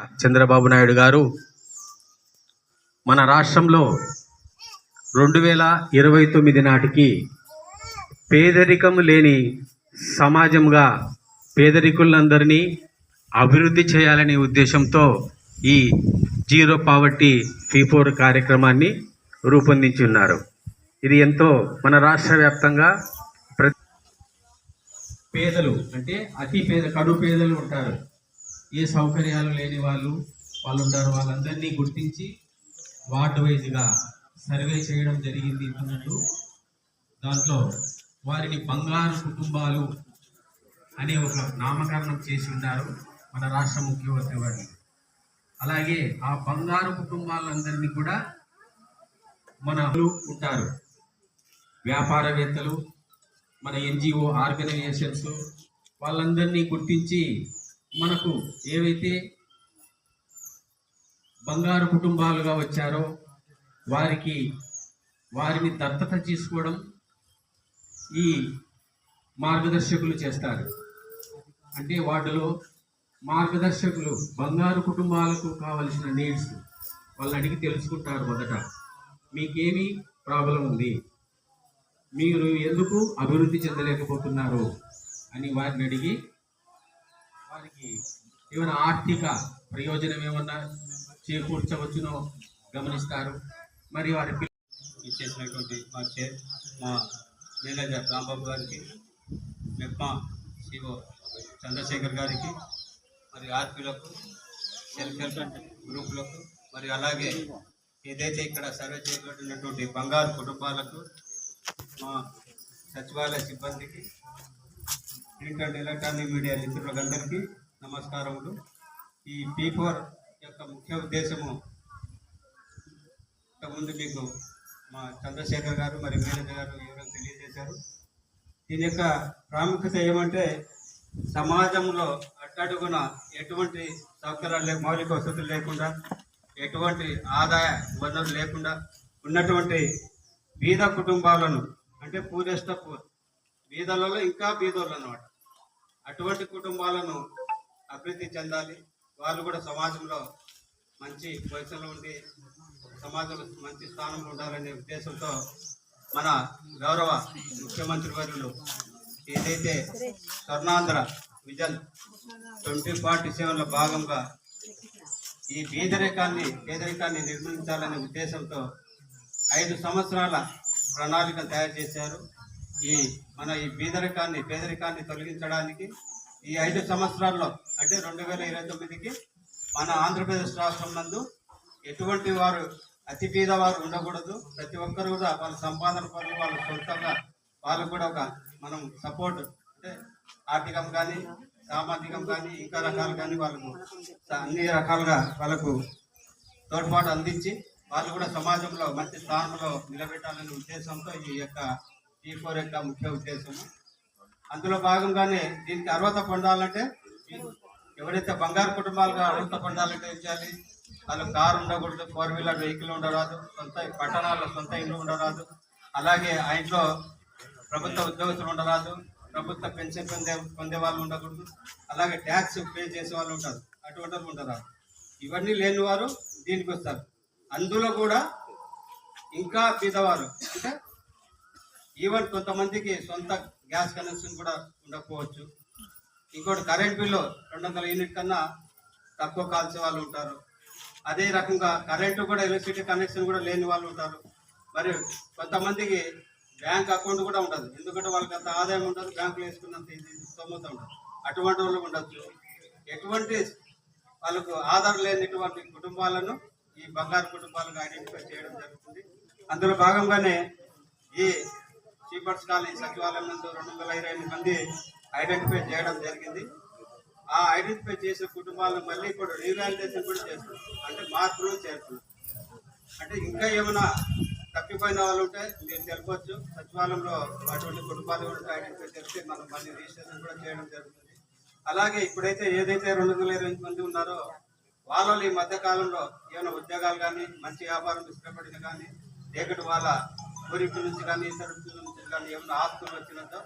చంద్రబాబు నాయుడు గారు మన రాష్ట్రంలో రెండు వేల ఇరవై తొమ్మిది నాటికి పేదరికం లేని సమాజంగా పేదరికులందరినీ అభివృద్ధి చేయాలనే ఉద్దేశంతో ఈ జీరో పావర్టీ ఫీ ఫోర్ కార్యక్రమాన్ని రూపొందించున్నారు. ఇది ఎంతో మన రాష్ట్ర వ్యాప్తంగా ప్ర పేదలు అంటే అతి పేద కడు పేదలు ఉంటారు. ఏ సౌకర్యాలు లేని వాళ్ళు వాళ్ళు ఉంటారు వాళ్ళందరినీ గుర్తించి వార్డ్ వైజ్గా సర్వే చేయడం జరిగింది ఇంతకుముందు దాంట్లో వారిని బంగారు కుటుంబాలు అనే ఒక నామకరణం చేసి ఉన్నారు మన రాష్ట్ర ముఖ్యమంత్రి వారిని అలాగే ఆ బంగారు కుటుంబాలందరినీ కూడా మన ఉంటారు. వ్యాపారవేత్తలు మన ఎన్జిఓ ఆర్గనైజేషన్స్ వాళ్ళందరినీ గుర్తించి మనకు ఏవైతే బంగారు కుటుంబాలుగా వచ్చారో వారికి వారిని దత్తత తీసుకోవడం ఈ మార్గదర్శకులు చేస్తారు. అంటే వాటిలో మార్గదర్శకులు బంగారు కుటుంబాలకు కావలసిన నీడ్స్ వాళ్ళని అడిగి తెలుసుకుంటారు మొదట. మీకేమి ప్రాబ్లం ఉంది? మీరు ఎందుకు అభివృద్ధి చెందలేకపోతున్నారు? అని వారిని అడిగి వారికి ఏమైనా ఆర్థిక ప్రయోజనం ఏమన్నా చేకూర్చవచ్చునో గమనిస్తారు. మరి వారి ఇచ్చేసినటువంటి మా చే మా మేనేజర్ రాంబాబు గారికి మెప్మా సిఓ చంద్రశేఖర్ గారికి మరి ఆర్పీలకు సెల్ఫ్ హెల్ప్ గ్రూపులకు మరి అలాగే ఏదైతే ఇక్కడ సర్వే చేయబడినటువంటి బంగారు కుటుంబాలకు మా సచివాలయ సిబ్బందికి ప్రింట్ అండ్ ఎలక్ట్రానిక్ మీడియా మిత్రులందరికీ నమస్కారములు. ఈ పీ ఫోర్ యొక్క ముఖ్య ఉద్దేశము ఇంతకుముందు మీకు మా చంద్రశేఖర్ గారు మరి మేనేజర్ గారు వివరం తెలియజేశారు. దీని యొక్క ప్రాముఖ్యత ఏమంటే సమాజంలో అట్టడుగున ఎటువంటి సౌకర్యాలు మౌలిక వసతులు లేకుండా ఎటువంటి ఆదాయ వనరులు లేకుండా ఉన్నటువంటి బీద కుటుంబాలను అంటే పూరెస్ట్ పూర్ బీదలలో ఇంకా బీదోళ్ళు అన్నమాట అటువంటి కుటుంబాలను అభివృద్ధి చెందాలి. వాళ్ళు కూడా సమాజంలో మంచి పొజిషన్లో ఉండి సమాజంలో మంచి స్థానంలో ఉండాలనే ఉద్దేశంతో మన గౌరవ ముఖ్యమంత్రి వర్యులు ఏదైతే స్వర్ణాంధ్ర విజన్ ట్వంటీ ఫార్టీ సెవెన్లో భాగంగా ఈ పేదరికాన్ని పేదరికాన్ని నిర్మించాలనే ఉద్దేశంతో ఐదు సంవత్సరాల ప్రణాళిక తయారు చేశారు. ఈ మన ఈ పేదరికాన్ని పేదరికాన్ని తొలగించడానికి ఈ ఐదు సంవత్సరాల్లో అంటే రెండు వేల ఇరవై తొమ్మిదికి మన ఆంధ్రప్రదేశ్ రాష్ట్రం నందు ఎటువంటి వారు అతి పేద వారు ఉండకూడదు. ప్రతి ఒక్కరు కూడా వాళ్ళ సంపాదన పనులు వాళ్ళ సొంతంగా వాళ్ళకు కూడా ఒక మనం సపోర్ట్ అంటే ఆర్థికం కానీ సామాజికం కానీ ఇంకా రకాలు కానీ వాళ్ళకు అన్ని రకాలుగా వాళ్ళకు తోడ్పాటు అందించి వాళ్ళు కూడా సమాజంలో మంచి స్థానంలో నిలబెట్టాలనే ఉద్దేశంతో ఈ యొక్క ఈ ఫోర్ యొక్క ముఖ్య ఉద్దేశము. అందులో భాగంగానే దీనికి అర్హత పొందాలంటే ఎవరైతే బంగారు కుటుంబాలుగా అర్హత పొందాలంటే ఏం చేయాలి? వాళ్ళు కారు ఉండకూడదు ఫోర్ వీలర్ వెహికల్ ఉండరాదు సొంత పట్టణాల్లో సొంత ఇల్లు ఉండరాదు. అలాగే ఆ ఇంట్లో ప్రభుత్వ ఉద్యోగస్తులు ఉండరాదు ప్రభుత్వ పెన్షన్ పొందే పొందే వాళ్ళు ఉండకూడదు. అలాగే ట్యాక్స్ పే చేసే వాళ్ళు ఉంటారు అటువంటి వాళ్ళు ఉండరాదు. ఇవన్నీ లేని వారు దీనికి వస్తారు. అందులో కూడా ఇంకా పేదవారు అంటే ఈవెన్ కొంతమందికి సొంత గ్యాస్ కనెక్షన్ కూడా ఉండకపోవచ్చు. ఇంకోటి కరెంట్ బిల్లు రెండు వందల యూనిట్ కన్నా తక్కువ కాల్చే వాళ్ళు ఉంటారు. అదే రకంగా కరెంటు కూడా ఎలక్ట్రిసిటీ కనెక్షన్ కూడా లేని వాళ్ళు ఉంటారు. మరి కొంతమందికి బ్యాంక్ అకౌంట్ కూడా ఉండదు. ఎందుకంటే వాళ్ళకి అంత ఆదాయం ఉండదు బ్యాంకులో వేసుకున్నంత ఇది స్తోమత ఉండదు. అటువంటి వాళ్ళు ఉండొచ్చు. ఎటువంటి వాళ్ళకు ఆధార్ లేనిటువంటి కుటుంబాలను ఈ బంగారు కుటుంబాలను ఐడెంటిఫై చేయడం జరుగుతుంది. అందులో భాగంగానే ఈ చీపర్స్ కాలనీ సచివాలయం నందు రెండు వందల ఇరవై ఎనిమిది మంది ఐడెంటిఫై చేయడం జరిగింది. ఆ ఐడెంటిఫై చేసిన కుటుంబాలను మళ్ళీ ఇప్పుడు రీవాలిడేషన్ కూడా చేస్తున్నాం అంటే మార్పులు చేస్తున్నాం అంటే ఇంకా ఏమైనా తప్పిపోయిన వాళ్ళు ఉంటే మీరు తెలపొచ్చు. సచివాలయంలో అటువంటి కుటుంబాలు కూడా ఐడెంటిఫై చేస్తే మనం మళ్ళీ రిజిస్ట్రేషన్ కూడా చేయడం జరుగుతుంది. అలాగే ఇప్పుడైతే ఏదైతే రెండు వందల ఇరవై ఎనిమిది మంది ఉన్నారో వాళ్ళు ఈ మధ్య కాలంలో ఏమైనా ఉద్యోగాలు కానీ మంచి వ్యాపారం ఇష్టపడిన కానీ లేకటి వాళ్ళ కోరికల నుంచి కానీ ఇతర నుంచి కానీ ఏమైనా ఆస్తులు వచ్చినంతో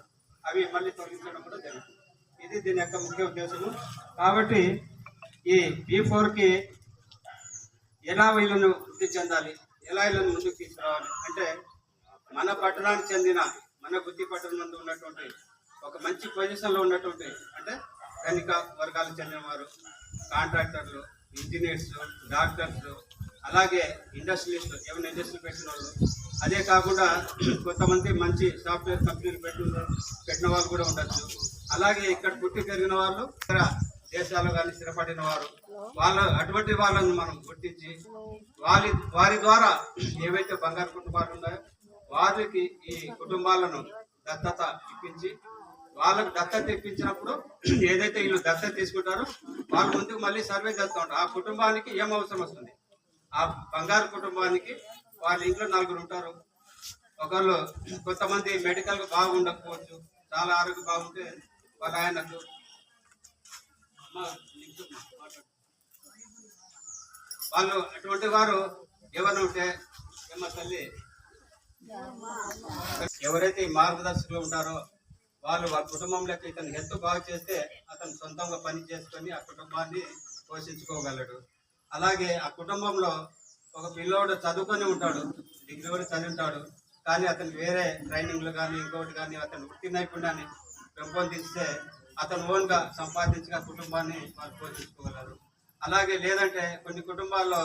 అవి మళ్ళీ తొలగించడం కూడా జరుగుతుంది. ఇది దీని యొక్క ముఖ్య ఉద్దేశము. కాబట్టి ఈ బీ ఫోర్కి ఎలా వీళ్ళను వృద్ధి చెందాలి? ఎలా వీళ్ళను ముందుకు తీసుకురావాలి? అంటే మన పట్టణానికి చెందిన మన బుద్ధి పట్టణం ఉన్నటువంటి ఒక మంచి పొజిషన్లో ఉన్నటువంటి అంటే ధనిక వర్గాలకు చెందినవారు కాంట్రాక్టర్లు ఇంజనీర్స్ డాక్టర్స్ అలాగే ఇండస్ట్రియలిస్టులు ఏమైనా ఇండస్ట్రీ పెట్టిన వాళ్ళు అదే కాకుండా కొంతమంది మంచి సాఫ్ట్వేర్ కంపెనీలు పెట్టిన పెట్టిన వాళ్ళు కూడా ఉండొచ్చు. అలాగే ఇక్కడ పుట్టి పెరిగిన వాళ్ళు ఇతర దేశాల్లో కానీ స్థిరపడిన వారు వాళ్ళ అటువంటి వాళ్ళని మనం గుర్తించి వారి వారి ద్వారా ఏవైతే బంగారు కుటుంబాలు ఉన్నాయో వారికి ఈ కుటుంబాలను దత్తత ఇప్పించి వాళ్ళకు దత్తత ఇప్పించినప్పుడు ఏదైతే వీళ్ళు దత్తత తీసుకుంటారో వాళ్ళు ముందుకు మళ్ళీ సర్వే చేస్తూ ఉంటారు ఆ కుటుంబానికి ఏం అవసరం వస్తుంది? ఆ బంగారు కుటుంబానికి వాళ్ళ ఇంట్లో నలుగురు ఉంటారు. ఒకళ్ళు కొంతమంది మెడికల్ బాగుండకపోవచ్చు చాలా ఆరోగ్యం బాగుంటే వాళ్ళ ఆయనకు వాళ్ళు అటువంటి వారు ఎవరు ఉంటే ఏమో తల్లి? ఎవరైతే ఈ మార్గదర్శకులు ఉంటారో వాళ్ళు వాళ్ళ కుటుంబంలోకి ఇతను హెల్త్ బాగా చేస్తే అతను సొంతంగా పని చేసుకొని ఆ కుటుంబాన్ని పోషించుకోగలడు. అలాగే ఆ కుటుంబంలో ఒక పిల్లోడు చదువుకొని ఉంటాడు డిగ్రీ కూడా చదివి ఉంటాడు కానీ అతను వేరే ట్రైనింగ్లు కానీ ఇంకొకటి కానీ అతను వృత్తి నైపుణ్యాన్ని పెంపొందిస్తే అతను ఓన్గా సంపాదించిన కుటుంబాన్ని వాళ్ళు పోషించుకోగలరు అలాగే లేదంటే కొన్ని కుటుంబాల్లో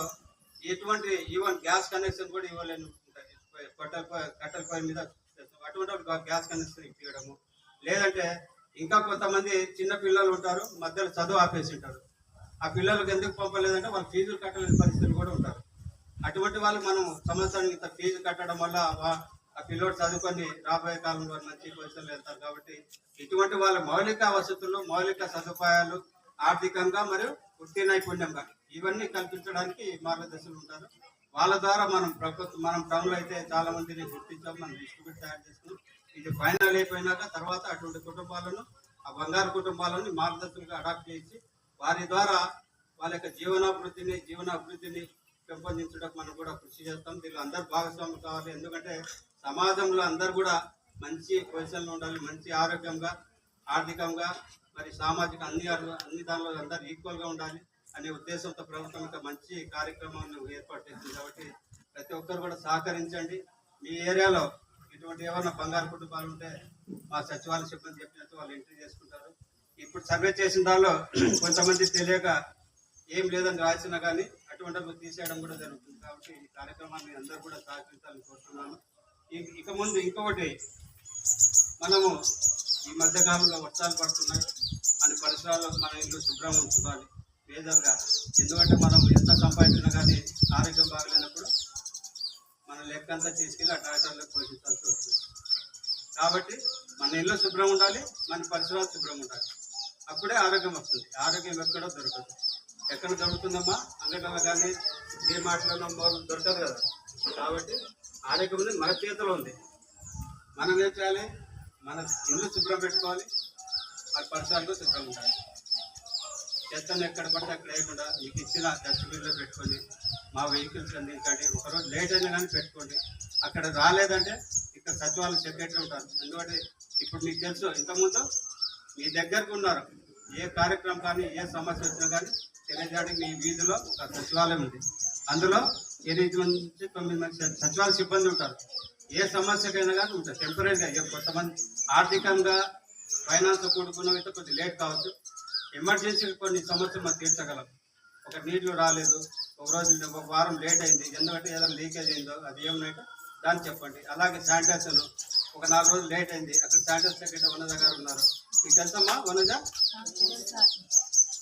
ఎటువంటి ఈవెన్ గ్యాస్ కనెక్షన్ కూడా ఇవ్వలేని కట్టెల పొయ్యి కట్టెల పొయ్యి మీద అటువంటి గ్యాస్ కనెక్షన్ ఇప్పించడము లేదంటే ఇంకా కొంతమంది చిన్న పిల్లలు ఉంటారు మధ్యలో చదువు ఆపేసి ఉంటారు. ఆ పిల్లలకు ఎందుకు పంపలేదంటే వాళ్ళు ఫీజులు కట్టలేని పరిస్థితులు కూడా ఉంటారు. అటువంటి వాళ్ళు మనం సంవత్సరానికి ఇంత ఫీజు కట్టడం వల్ల వా- ఆ పిల్లోడు చదువుకొని రాబోయే కాలంలో మంచి పొజిషన్లు వెళ్తారు కాబట్టి ఇటువంటి వాళ్ళ మౌలిక వసతులు మౌలిక సదుపాయాలు ఆర్థికంగా మరియు వృత్తి నైపుణ్యంగా ఇవన్నీ కల్పించడానికి మార్గదర్శకులు ఉంటారు. వాళ్ళ ద్వారా మనం ప్రభుత్వం మనం టౌన్లో అయితే చాలా మందిని గుర్తించాం మనం డిస్ట్రిబ్యూట్ తయారు చేస్తున్నాం ఇది ఫైనల్ అయిపోయినాక తర్వాత అటువంటి కుటుంబాలను ఆ బంగారు కుటుంబాలను మార్గదర్శకులుగా అడాప్ట్ చేసి వారి ద్వారా వాళ్ళ యొక్క జీవనాభివృద్ధిని జీవనాభివృద్ధిని పెంపొందించడానికి మనం కూడా కృషి చేస్తాం. దీనిలో అందరు భాగస్వాములు కావాలి. ఎందుకంటే సమాజంలో అందరు కూడా మంచి పొజిషన్లో ఉండాలి. మంచి ఆరోగ్యంగా ఆర్థికంగా మరి సామాజిక అన్ని అన్ని దానిలో అందరు ఈక్వల్గా ఉండాలి అనే ఉద్దేశంతో ప్రభుత్వం ఒక మంచి కార్యక్రమాన్ని ఏర్పాటు చేసింది. కాబట్టి ప్రతి ఒక్కరు కూడా సహకరించండి. మీ ఏరియాలో ఇటువంటి ఏమైనా బంగారు కుటుంబాలు ఉంటే మా సచివాలయ సిబ్బంది చెప్పినట్టు వాళ్ళు ఎంట్రీ చేసుకుంటారు. ఇప్పుడు సర్వే చేసిన దానిలో కొంతమంది తెలియక ఏం లేదని రాసినా కానీ అటువంటి తీసేయడం కూడా జరుగుతుంది కాబట్టి ఈ కార్యక్రమాన్ని అందరూ కూడా సహకరించాలని కోరుతున్నాను. ఇక ముందు ఇంకొకటి మనము ఈ మధ్యకాలంలో వర్షాలు పడుతున్నాయి మన పరిసరాల్లో మన ఇల్లు శుభ్రంగా ఉంచుకోవాలి. మేజర్గా. ఎందుకంటే మనం ఎంత సంపాదించినా కానీ ఆరోగ్యం బాగలేనప్పుడు మన లెక్కంతా తీసుకెళ్ళి ఆ డాక్టర్లకు పోషించాల్సి వస్తుంది. కాబట్టి మన ఇల్లు శుభ్రం ఉండాలి మన పరిసరాలు శుభ్రం ఉండాలి. అప్పుడే ఆరోగ్యం వస్తుంది. ఆరోగ్యం ఎక్కడో దొరకదు. ఎక్కడ దొరుకుతుందమ్మా అంగట్లో కానీ ఏ మాటలలో దొరకదు కదా. కాబట్టి ఆరోగ్యం అనేది మన చేతిలో ఉంది. మనం ఏం చేయాలి? మన ఇల్లు శుభ్రం పెట్టుకోవాలి. ఆ పరిసరాలు శుభ్రం ఉండాలి. చెత్తను ఎక్కడ పడితే అక్కడ వేయకుండా మీకు ఇచ్చిన డస్ట్బిన్లో పెట్టుకొని మా వెహికల్స్ అందించండి ఒకరోజు లేట్ అయినా కానీ పెట్టుకోండి. అక్కడ రాలేదంటే ఇక్కడ సచివాలయం సెక్రటరీ ఉంటారు. ఎందుకంటే ఇప్పుడు మీకు తెలుసు ఇంతకుముందు మీ దగ్గరకు ఉన్నారు. ఏ కార్యక్రమం కానీ ఏ సమస్య వచ్చినా కానీ తెలియజేయడానికి మీ వీధిలో ఒక సచివాలయం ఉంది. అందులో ఎనిమిది మంది నుంచి తొమ్మిది మంది సచివాలయ సిబ్బంది ఉంటారు. ఏ సమస్యకైనా కానీ ఉంటారు. టెంపరీగా ఏ కొంతమంది ఆర్థికంగా ఫైనాన్స్ కూడుకున్నవి అయితే కొద్దిగా లేట్ కావచ్చు. ఎమర్జెన్సీ కొన్ని సమస్యలు మనం తీర్చగలం. ఒక నీళ్ళు రాలేదు. ఒక రోజు ఒక వారం లేట్ అయింది. ఎందుకంటే ఏదైనా లీకేజ్ అయిందో అది ఏమైనా దాన్ని చెప్పండి. అలాగే శానిటైజర్ ఒక నాలుగు రోజులు లేట్ అయింది. అక్కడ శానిటైజర్ సెక్రటరీ వనజ గారు ఉన్నారు. మీకు తెలుసమ్మా వనజ?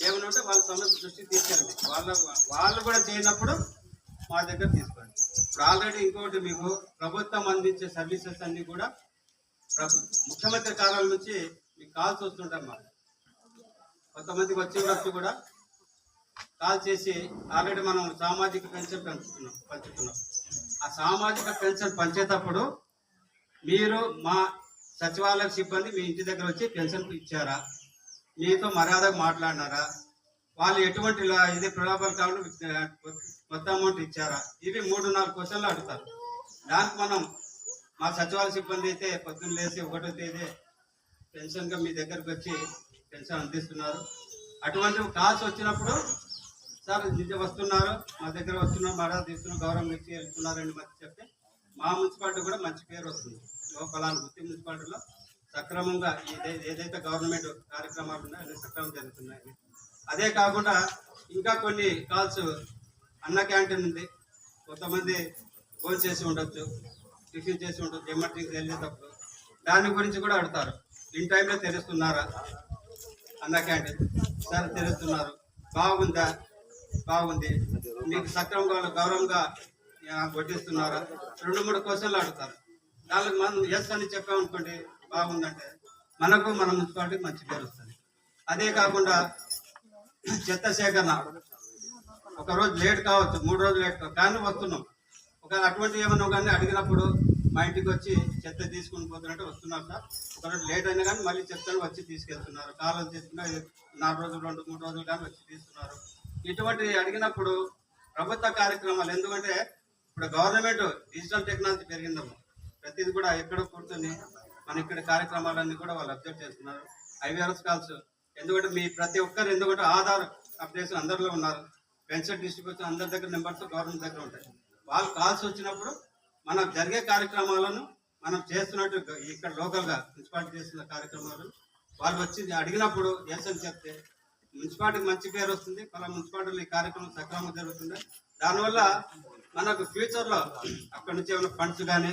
ఏమైనా ఉంటే వాళ్ళ సమస్య దృష్టికి తీసుకెళ్ళండి. వాళ్ళ వాళ్ళు కూడా చేయనప్పుడు మా దగ్గర తీసుకోండి. ఇప్పుడు ఆల్రెడీ ఇంకోటి మీకు ప్రభుత్వం అందించే సర్వీసెస్ అన్నీ కూడా ప్రభు- ముఖ్యమంత్రి కార్యాలయం నుంచి మీకు కాల్స్ వస్తుంటాయమ్మా కొంతమందికి వచ్చి కూడా కాల్ చేసి ఆల్రెడీ మనం సామాజిక పెన్షన్ పెంచుతున్నాం పంచుతున్నాం. ఆ సామాజిక పెన్షన్ పంచేటప్పుడు మీరు మా సచివాలయ సిబ్బంది మీ ఇంటి దగ్గర వచ్చి పెన్షన్ ఇచ్చారా? మీతో మర్యాదగా మాట్లాడినారా? వాళ్ళు ఎటువంటి ఇది ప్రలోభాలు కావాలి కొత్త అమౌంట్ ఇచ్చారా? ఇవి మూడు నాలుగు క్వశ్చన్లు అడుగుతారు. దానికి మనం మా సచివాలయ సిబ్బంది అయితే పొద్దున్న లేసి ఒకటో తేదీ పెన్షన్గా మీ దగ్గరకు వచ్చి పెన్షన్ అందిస్తున్నారు. అటువంటి కాల్స్ వచ్చినప్పుడు సార్ నిజం వస్తున్నారు మా దగ్గర వస్తున్నారు మర్యాద తీసుకున్నారు గౌరవం ఇచ్చి వెళ్తున్నారని మాకు చెప్తే మా మున్సిపాలిటీ కూడా మంచి పేరు వస్తుంది. లోపల ఫలానా గుత్తి మున్సిపాలిటీలో సక్రమంగా ఏదైతే గవర్నమెంట్ కార్యక్రమాలు ఉన్నాయో అన్ని సక్రమం జరుగుతున్నాయి. అదే కాకుండా ఇంకా కొన్ని కాల్స్ అన్న క్యాంటీన్ ఉంది. కొంతమంది ఫోన్ చేసి ఉండొచ్చు టిఫిన్ చేసి ఉండొచ్చు ఎమర్జెన్సీ వెళ్ళేటప్పుడు. దాని గురించి కూడా అడుగుతారు. ఇన్ టైంలో తెరుస్తున్నారా? అన్న క్యాంటీన్. సార్ తెరుస్తున్నారు. బాగుందా? బాగుంది. మీకు సక్రమంగా గౌరవంగా వడ్డిస్తున్నారా? రెండు మూడు క్వశ్చన్లు అడుగుతారు. దానికి మనం ఎస్ అని చెప్పామనుకోండి బాగుందంటే మనకు మన మున్సిపాలిటీకి మంచి పేరు వస్తుంది. అదే కాకుండా చెత్త సేకరణ ఒక రోజు లేట్ కావచ్చు మూడు రోజులు లేట్ కావచ్చు. కానీ వస్తున్నాం. ఒక అటువంటి ఏమన్నా కానీ అడిగినప్పుడు మా ఇంటికి వచ్చి చెత్త తీసుకుని పోతున్నట్టు వస్తున్నారు సార్. ఒక రోజు లేట్ అయినా కానీ మళ్ళీ చెత్తను వచ్చి తీసుకెళ్తున్నారు. కాలం తీసుకున్నా నాలుగు రోజులు రెండు మూడు రోజులు కానీ వచ్చి తీస్తున్నారు ఇటువంటి అడిగినప్పుడు ప్రభుత్వ కార్యక్రమాలు ఎందుకంటే ఇప్పుడు గవర్నమెంట్ డిజిటల్ టెక్నాలజీ పెరిగిందమ్మా. ప్రతిది కూడా ఎక్కడ కూర్చొని మన ఇక్కడ కార్యక్రమాలన్నీ కూడా వాళ్ళు అబ్జర్వ్ చేస్తున్నారు. ఐవీఆర్ఎస్ కాల్స్ ఎందుకంటే మీ ప్రతి ఒక్కరు ఎందుకంటే ఆధార్ అప్డేషన్ అందరిలో ఉన్నారు. పెన్షన్ డిస్ట్రిబ్యూషన్ అందరి దగ్గర నెంబర్స్ గవర్నమెంట్ దగ్గర ఉంటాయి. వాళ్ళు కాల్స్ వచ్చినప్పుడు మనం జరిగే కార్యక్రమాలను మనం చేస్తున్నట్టు ఇక్కడ లోకల్గా మున్సిపాలిటీ చేస్తున్న కార్యక్రమాలు వాళ్ళు వచ్చి అడిగినప్పుడు ఎస్ అని చెప్తే మున్సిపాలిటీకి మంచి పేరు వస్తుంది. పలా మున్సిపాలిటీలో ఈ కార్యక్రమం సక్రమంగా జరుగుతుంది. దానివల్ల మనకు ఫ్యూచర్లో అక్కడ నుంచి ఏమైనా ఫండ్స్ కానీ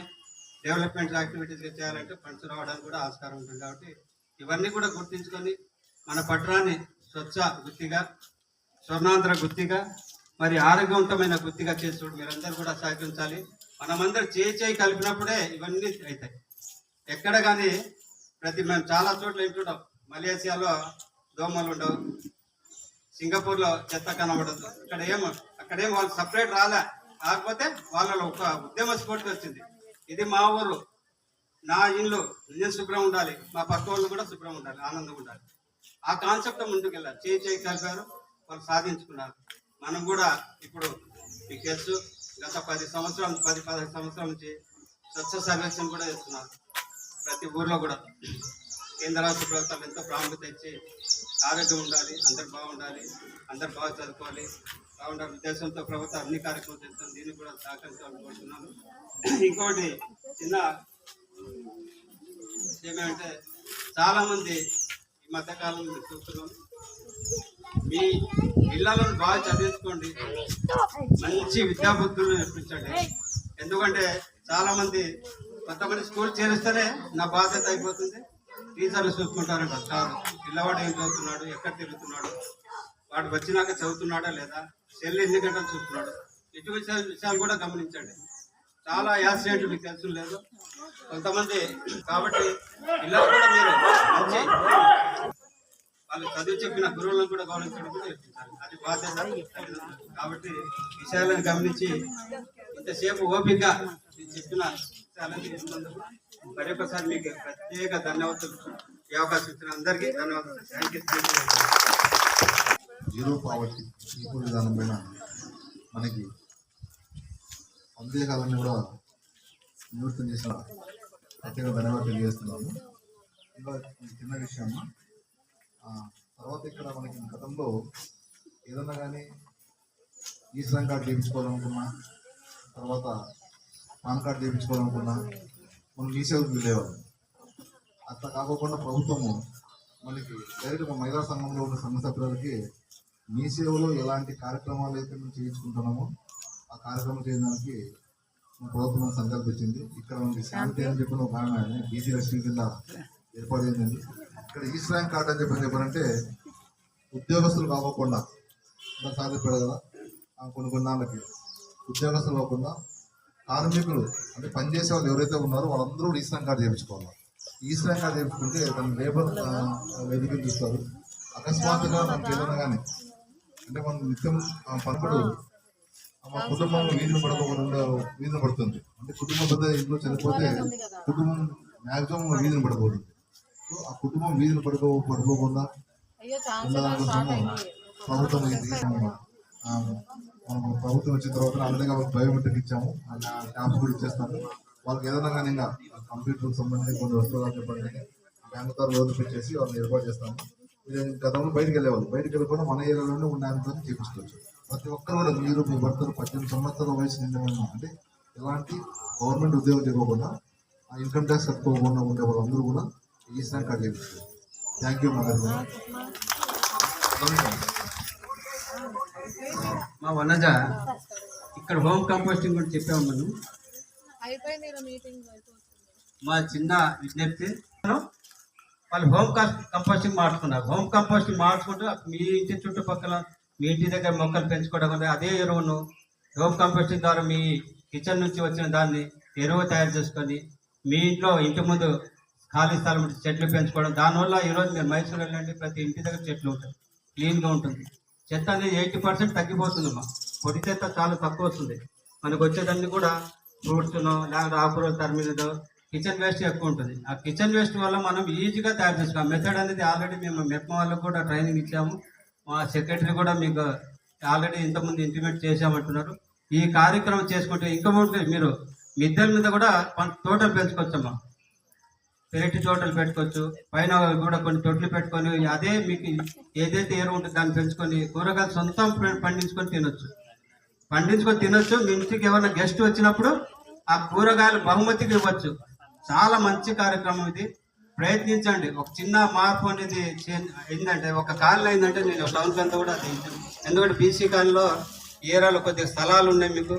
డెవలప్మెంట్ యాక్టివిటీస్ చేయాలంటే ఫండ్స్ రావడానికి కూడా ఆస్కారం ఉంటుంది కాబట్టి ఇవన్నీ కూడా గుర్తించుకొని మన పట్టణాన్ని స్వచ్ఛ గుత్తిగా స్వర్ణాంధ్ర గుత్తిగా మరి ఆరోగ్యవంతమైన గుత్తిగా చేసి మీరందరూ కూడా సహకరించాలి. మనమందరూ చేయి చేయి కలిపినప్పుడే ఇవన్నీ అవుతాయి. ఎక్కడ కానీ ప్రతి మేము చాలా చోట్ల వింటుంటాం మలేసియాలో దోమలు ఉండవు. సింగపూర్లో చెత్త కనబడదు. ఇక్కడ ఏమో అక్కడేం వాళ్ళు సపరేట్ రాలే. కాకపోతే వాళ్ళలో ఒక ఉద్యమ స్ఫూర్తి వచ్చింది. ఇది మా ఊరు నా ఇల్లు నేను శుభ్రం ఉండాలి. మా పక్క వాళ్ళు కూడా శుభ్రం ఉండాలి ఆనందంగా ఉండాలి. ఆ కాన్సెప్ట్ ముందుకు చేయి చేయి కలిపారు వాళ్ళు సాధించుకున్నారు. మనం కూడా ఇప్పుడు మీకు తెలుసు గత పది సంవత్సరాలు పది పదహైదు సంవత్సరాల నుంచి స్వచ్ఛ సర్వేక్షణ కూడా చేస్తున్నారు. ప్రతి ఊర్లో కూడా. కేంద్ర రాష్ట్ర ప్రభుత్వాలు ఎంతో ప్రాముఖ్యత ఇచ్చి ఆరోగ్యం ఉండాలి అందరు బాగుండాలి అందరు బాగా చదువుకోవాలి బాగుండాలి ఉద్దేశంతో ప్రభుత్వం అన్ని కార్యక్రమాలు చేస్తుంది దీన్ని కూడా సహకరించాలని కోరుతున్నాను. ఇంకోటి చిన్న ఏమంటే చాలా మంది ఈ మధ్యకాలంలో చూస్తున్నాం. మీ పిల్లలను బాగా చదివించుకోండి. మంచి విద్యాబుద్ధులు నేర్పించండి. ఎందుకంటే చాలా మంది కొంతమంది స్కూల్ చేరిస్తేనే నా బాధ్యత అయిపోతుంది. టీచర్లు చూసుకుంటారు కాదు పిల్లవాడు ఏం చదువుతున్నాడు ఎక్కడ తిరుగుతున్నాడు? వాడు వచ్చినాక చదువుతున్నాడా లేదా? సెల్ ఎన్ని గంటలు చూస్తున్నాడు? ఇటువంటి విషయాలు కూడా గమనించండి. చాలా యాక్సిడెంట్ మీకు తెలుసు లేదు. కొంతమంది కాబట్టి పిల్లలు కూడా మీరు మంచి వాళ్ళు చదివి చెప్పిన గురువులను కూడా గౌరవించడం కూడా నేర్పించాలి. అది బాధ్యత. కాబట్టి విషయాలను గమనించి ఇంతసేపు ఓపిక నేను చెప్పిన విషయాలను తీసుకున్నందుకు మరి ఒకసారి మీకు ప్రత్యేక ధన్యవాదాలు. ఈ అవకాశం ఇచ్చిన అందరికీ ధన్యవాదాలు. థ్యాంక్ యూ జీరో పావర్టీ ఈ విధానం పైన మనకి సందేహాలన్నీ కూడా నివృత్తం చేసిన ప్రత్యేక ధన్యవాదాలు తెలియజేస్తున్నాము. ఇంకా చిన్న విషయం తర్వాత ఇక్కడ మనకి గతంలో ఏదన్నా కానీ ఈ శ్రమ్ కార్డు చేయించుకోవాలనుకున్నా తర్వాత పాన్ కార్డు చేయించుకోవాలనుకున్నా మనం మీసేవకు వెళ్ళేవాళ్ళం అట్లా కాకోకుండా ప్రభుత్వము మనకి డైరెక్ట్ మా మహిళా సంఘంలో ఉన్న సంఘ సభ్యులకి మీ సేవలో ఎలాంటి కార్యక్రమాలు అయితే మేము చేయించుకుంటున్నామో ఆ కార్యక్రమం చేయడానికి ప్రభుత్వం సంకల్పించింది ఇక్కడ మనకి శాంతి అని చెప్పిన ఒక ఆమె బీసీ లక్ష్మి కింద ఏర్పాటు చేసింది. ఇక్కడ ఈ ర్యాంక్ కార్డు అని చెప్పి చెప్పారంటే ఉద్యోగస్తులు కాకోకుండా ఇంకా సార్ కదా కొన్ని కొన్ని నాళ్ళకి ఉద్యోగస్తులు కాకుండా కార్మికులు అంటే పనిచేసే వాళ్ళు ఎవరైతే ఉన్నారో వాళ్ళందరూ ఈ ఈస్ట్ కార్డు చేయించుకోవాలి. ఈ శ్రాంక్ కార్డు చేయించుకుంటే తన లేబర్ వేదిక చూస్తారు. అకస్మాత్తుగా మనకి ఏదైనా కానీ అంటే మనం నిత్యం ఆ, పనుడు మా కుటుంబం వీధిన పడకుండా వీధిన పడుతుంది. అంటే కుటుంబం పెద్ద ఇంట్లో చనిపోతే కుటుంబం మ్యాక్సిమం వీధిన పడిపోతుంది సో ఆ కుటుంబం వీధిన పడుకో పడిపోకుండా కోసము ప్రభుత్వం ఇది మనము ప్రభుత్వం వచ్చిన తర్వాత ఆల్రెడీ వాళ్ళకి బయోమెట్రిక్ ఇచ్చాము. ట్యాబ్స్ కూడా ఇచ్చేస్తాము. వాళ్ళకి ఏదైనా కానీ ఇంకా కంప్యూటర్కి సంబంధించి కొన్ని వస్తువులు చెప్పండి బ్యాంకు ద్వారా లోన్ పెట్టేసి వాళ్ళని ఏర్పాటు చేస్తాము. గతంలో బయటికి వెళ్ళేవాళ్ళు బయటికి వెళ్ళకుండా మన ఏరియాలోనే ఆయనతో చేపించుకోవచ్చు ప్రతి ఒక్కరు కూడా మీరు మీ భర్తలు పద్దెనిమిది సంవత్సరాల వయసు నిండిన అంటే ఎలాంటి గవర్నమెంట్ ఉద్యోగం చేయకుండా ఆ ఇన్కమ్ ట్యాక్స్ కట్టుకోకుండా ఉండే వాళ్ళందరూ కూడా ఈ స్నాక్ కార్డు చేయించుకోవచ్చు థ్యాంక్ యూ మదర్. మా వనజ ఇక్కడ హోమ్ కంపోస్టింగ్ కూడా చెప్పాము మనం. మా చిన్న విజ్ఞప్తి. వాళ్ళు హోమ్ కంపోస్టింగ్ మార్చుకున్నారు హోమ్ కంపోస్టింగ్ మార్చుకుంటూ మీ ఇంటి చుట్టుపక్కల మీ ఇంటి దగ్గర మొక్కలు పెంచుకోవడం వల్ల అదే ఎరువును హోమ్ కంపోస్టింగ్ ద్వారా మీ కిచెన్ నుంచి వచ్చిన దాన్ని ఎరువు తయారు చేసుకొని మీ ఇంట్లో ఇంటి ముందు ఖాళీ స్థలం చెట్లు పెంచుకోవడం. దానివల్ల ఈరోజు మీరు మైసూరు వెళ్ళండి ప్రతి ఇంటి దగ్గర చెట్లు ఉంటాయి. క్లీన్గా ఉంటుంది. చెత్త అనేది ఎయిటీ పర్సెంట్ తగ్గిపోతుందమ్మా. పొడి చెత్త చాలా తక్కువ వస్తుంది. మనకు వచ్చేదాన్ని కూడా ఫ్రూట్స్ను లేకపోతే ఆకుకూరలు తరిమినదో కిచెన్ వేస్ట్ ఎక్కువ ఉంటుంది. ఆ కిచెన్ వేస్ట్ వల్ల మనం ఈజీగా తయారు చేసుకోవాలి. మెథడ్ అనేది ఆల్రెడీ మేము మెప్మ వాళ్ళకు కూడా ట్రైనింగ్ ఇచ్చాము. మా సెక్రటరీ కూడా మీకు ఆల్రెడీ ఇంతకుముందు ఇంటిమేట్ చేసామంటున్నారు ఈ కార్యక్రమం చేసుకుంటే ఇంకా ముందు మీరు మిద్దెల మీద కూడా కొంత తోటలు పెంచుకోవచ్చమ్మా. పెరటి తోటలు పెట్టుకోవచ్చు. పైన కూడా కొన్ని తొట్లు పెట్టుకొని అదే మీకు ఏదైతే ఎరువు ఉంటుందో దాన్ని పెంచుకొని కూరగాయలు సొంతం పండించుకొని తినొచ్చు. పండించుకొని తినొచ్చు. మీ ఇంటికి ఎవరైనా గెస్ట్ వచ్చినప్పుడు ఆ కూరగాయలు బహుమతికి ఇవ్వచ్చు. చాలా మంచి కార్యక్రమం ఇది. ప్రయత్నించండి. ఒక చిన్న మార్పు అనేది ఏంటంటే ఒక కాలనీ అయిందంటే నేను టౌన్ అంతా కూడా అది ఎందుకంటే బీసీ కాలనీలో ఏరియాలో కొద్దిగా స్థలాలు ఉన్నాయి మీకు.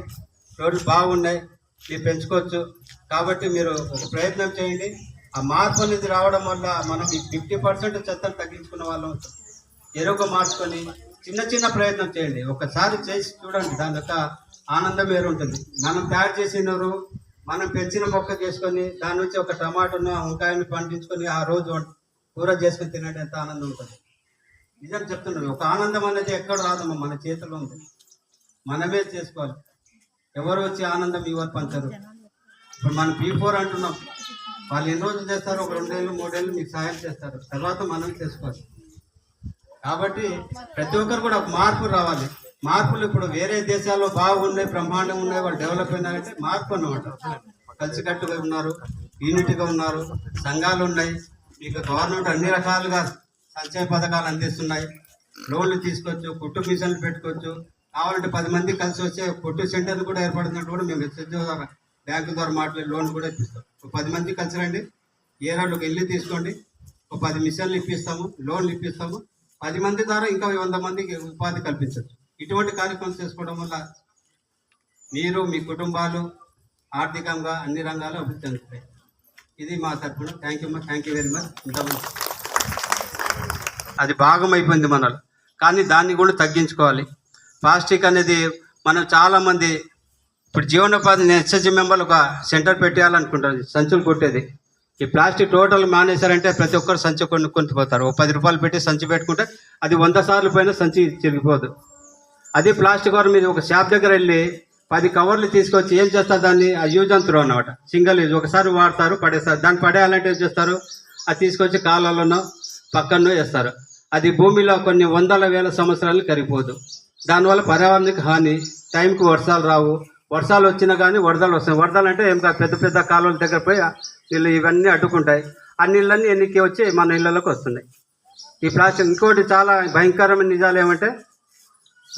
రోడ్లు బాగున్నాయి. మీరు పెంచుకోవచ్చు. కాబట్టి మీరు ఒక ప్రయత్నం చేయండి. ఆ మార్పు అనేది రావడం వల్ల మనం ఫిఫ్టీ పర్సెంట్ చెత్తను తగ్గించుకున్న వాళ్ళం ఎరువుగా మార్చుకొని చిన్న చిన్న ప్రయత్నం చేయండి. ఒకసారి చేసి చూడండి. దాని యొక్క ఆనందం వేరు ఉంటుంది. మనం తయారు చేసిన మనం పెంచిన మొక్క చేసుకొని దాని నుంచి ఒక టమాటాను వంకాయను పండించుకొని ఆ రోజు కూర చేసుకొని తినడం ఎంత ఆనందం ఉంటుంది. నిజం చెప్తున్నాను ఒక ఆనందం అనేది ఎక్కడ రాదమ్మా మన చేతిలో ఉంది. మనమే చేసుకోవాలి. ఎవరు వచ్చి ఆనందం ఇవ్వరు పంచరు? ఇప్పుడు మనం పీ ఫోర్ అంటున్నాం. వాళ్ళు ఎన్ని రోజులు చేస్తారు? ఒక రెండేళ్ళు మూడేళ్ళు మీకు సహాయం చేస్తారు. తర్వాత మనం చేసుకోవాలి. కాబట్టి ప్రతి ఒక్కరు కూడా ఒక మార్పు రావాలి. మార్పులు ఇప్పుడు వేరే దేశాల్లో బాగున్నాయి బ్రహ్మాండంగా ఉన్నాయి వాళ్ళు డెవలప్ అయినారంటే మార్పు అన్నమాట. కలిసికట్టుగా ఉన్నారు యూనిట్గా ఉన్నారు సంఘాలు ఉన్నాయి. మీకు గవర్నమెంట్ అన్ని రకాలుగా సంక్షేమ పథకాలు అందిస్తున్నాయి. లోన్లు తీసుకోవచ్చు కుట్టు మిషన్లు పెట్టుకోవచ్చు. కావాలంటే పది మంది కలిసి వచ్చే కుట్టు సెంటర్లు కూడా ఏర్పడుతున్నట్టు కూడా మేము ఎస్ఎస్ ద్వారా బ్యాంకు ద్వారా మాట్లాడి లోన్ కూడా ఇప్పిస్తాం. ఒక పది మంది కలిసి రండి ఏ ఒక ఇల్లు తీసుకోండి ఒక పది మిషన్లు ఇప్పిస్తాము లోన్లు ఇప్పిస్తాము. పది మంది ద్వారా ఇంకా వంద మందికి ఉపాధి కల్పించవచ్చు. ఇటువంటి కార్యక్రమం చేసుకోవడం వల్ల మీరు మీ కుటుంబాలు ఆర్థికంగా అన్ని రంగాల్లో అభివృద్ధి చెందుతాయి. ఇది మా తరఫున thank you thank you very much ఇంతమంది అది భాగం అయిపోయింది మనలో. కానీ దాన్ని కూడా తగ్గించుకోవాలి. ప్లాస్టిక్ అనేది మనం చాలామంది ఇప్పుడు జీవనోపాధి ఎస్ఎస్జి మెంబర్లు ఒక సెంటర్ పెట్టేయాలనుకుంటారు. సంచులు కొట్టేది. ఈ ప్లాస్టిక్ టోటల్ మానేశారంటే ప్రతి ఒక్కరు సంచి కొనుక్కొని పోతారు. ఒక పది రూపాయలు పెట్టి సంచి పెట్టుకుంటే అది వంద సార్లు పైన సంచి చిరిగిపోదు అదే ప్లాస్టిక్ కవర్ మీద ఒక షాప్ దగ్గర వెళ్ళి పది కవర్లు తీసుకొచ్చి ఏం చేస్తారు దాన్ని? ఆ యూజ్ అండ్ త్రో అన్నమాట. Single use. ఒకసారి వాడతారు పడేస్తారు. దాన్ని పడేయాలంటే ఏం చేస్తారు? అది తీసుకొచ్చి కాలాలను పక్కన వేస్తారు. అది భూమిలో కొన్ని వందల వేల సంవత్సరాలు కరిగిపోదు. దానివల్ల పర్యావరణానికి హాని. టైంకి వర్షాలు రావు. వర్షాలు వచ్చినా కానీ వరదలు వస్తాయి. వరదలు అంటే ఏం కాదు. పెద్ద పెద్ద కాలువల దగ్గర పోయి ఆ నీళ్ళు ఇవన్నీ అడ్డుకుంటాయి. ఆ నీళ్ళన్నీ ఎన్నికి వచ్చి మన ఇళ్ళలోకి వస్తున్నాయి. ఈ ప్లాస్టిక్ ఇంకోటి చాలా భయంకరమైన నిజాలు ఏమంటే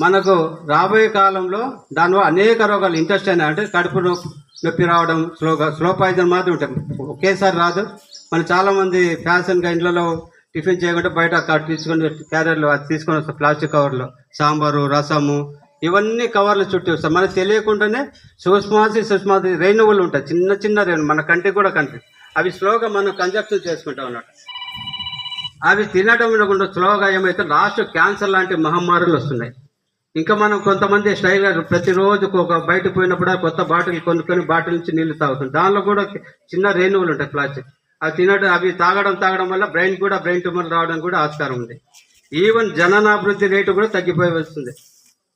మనకు రాబోయే కాలంలో దానివల్ల అనేక రోగాలు ఇంట్రెస్ట్ అయినా అంటే కడుపు నొప్పి నొప్పి రావడం స్లోగా స్లో పాయిజన్ మాత్రం ఉంటాయి. ఒకేసారి రాదు. మన చాలామంది ఫ్యాషన్గా ఇంట్లో టిఫిన్ చేయకుండా బయట కట్ తీసుకొని క్యారియర్లు అది తీసుకొని వస్తాం ప్లాస్టిక్ కవర్లో సాంబారు రసము ఇవన్నీ కవర్లు చుట్టి వస్తాం మనకు తెలియకుండానే సూక్ష్మాసి సూక్ష్మాసి రేణువులు ఉంటాయి. చిన్న చిన్న రేణు మన కంటికి కూడా కంటి. అవి స్లోగా మనం కన్జప్షన్ చేసుకుంటాం అన్నమాట. అవి తినడం ఉండకుండా స్లోగా ఏమైతే లాస్ట్ క్యాన్సర్ లాంటి మహమ్మారులు వస్తున్నాయి. ఇంకా మనం కొంతమంది స్టైల్గా ప్రతిరోజు ఒక బయటకు పోయినప్పుడు కొత్త బాటిల్ కొనుక్కొని బాటిల్ నుంచి నీళ్ళు తాగుతుంది దానిలో కూడా చిన్న రేణువులు ఉంటాయి ప్లాస్టిక్. అవి తినడం అవి తాగడం తాగడం వల్ల బ్రెయిన్ కూడా బ్రెయిన్ ట్యూమర్ రావడం కూడా ఆస్కారం ఉంది. ఈవెన్ జననాభివృద్ధి రేటు కూడా తగ్గిపోయి వస్తుంది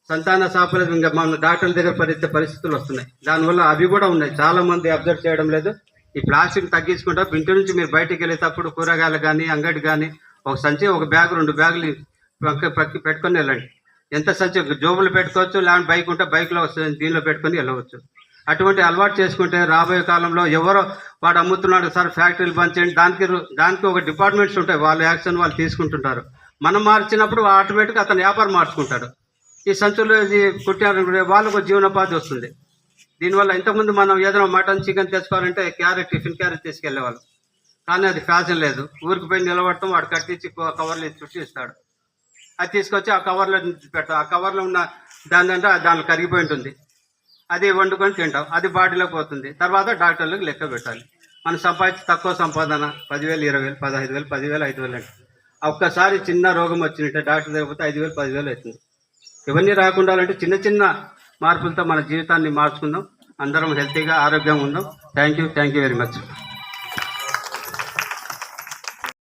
సంతాన సాఫల్యం ఇంకా మన డాక్టర్ల దగ్గర పరిస్థితి పరిస్థితులు వస్తున్నాయి. దానివల్ల అవి కూడా ఉన్నాయి. చాలా మంది అబ్జర్వ్ చేయడం లేదు. ఈ ప్లాస్టిక్ తగ్గించుకుంటా ఇంటి నుంచి మీరు బయటికి వెళ్ళేటప్పుడు కూరగాయలు కానీ అంగడి కానీ ఒక సంచి ఒక బ్యాగ్ రెండు బ్యాగులు పక్క పక్కి పెట్టుకొని వెళ్ళండి. ఎంత సంచి జోబులు పెట్టుకోవచ్చు లేదంటే బైక్ ఉంటే బైక్లో వస్తుంది దీనిలో పెట్టుకొని వెళ్ళవచ్చు. అటువంటి అలవాటు చేసుకుంటే రాబోయే కాలంలో ఎవరో వాడు అమ్ముతున్నాడు సార్ ఫ్యాక్టరీలు బంద్ చేయండి దానికి దానికి ఒక డిపార్ట్మెంట్స్ ఉంటాయి వాళ్ళ యాక్షన్ వాళ్ళు తీసుకుంటుంటారు. మనం మార్చినప్పుడు ఆటోమేటిక్గా అతను వ్యాపారం మార్చుకుంటాడు. ఈ సంచులు ఇది కుట్టారు వాళ్ళకు జీవనోపాధి వస్తుంది. దీనివల్ల ఇంతకుముందు మనం ఏదైనా మటన్ చికెన్ తెచ్చుకోవాలంటే క్యారెట్ టిఫిన్ క్యారెట్ తీసుకెళ్ళేవాళ్ళు కానీ అది ఫ్యాషన్ లేదు. ఊరికి పోయి నిలబడటం వాడు కట్టించి కవర్లు ఇచ్చి చుట్టి ఇస్తాడు అది తీసుకొచ్చి ఆ కవర్లో పెడతాం. ఆ కవర్లో ఉన్న దాని అంటే దానిలో కరిగిపోయి ఉంటుంది. అది వండుకొని తింటాం. అది బాడీలోకి పోతుంది. తర్వాత డాక్టర్లకు లెక్క పెట్టాలి. మనం సంపాదించి తక్కువ సంపాదన పదివేలు ఇరవై వేలు పదహైదు వేలు పదివేలు ఐదు వేలు అంటే. ఒక్కసారి చిన్న రోగం వచ్చినట్టే డాక్టర్ లేకపోతే ఐదు వేలు పదివేలు అవుతుంది. ఇవన్నీ రాకుండా అంటే చిన్న చిన్న మార్పులతో మన జీవితాన్ని మార్చుకుందాం. అందరం హెల్తీగా ఆరోగ్యంగా ఉందాం. Thank you thank you very much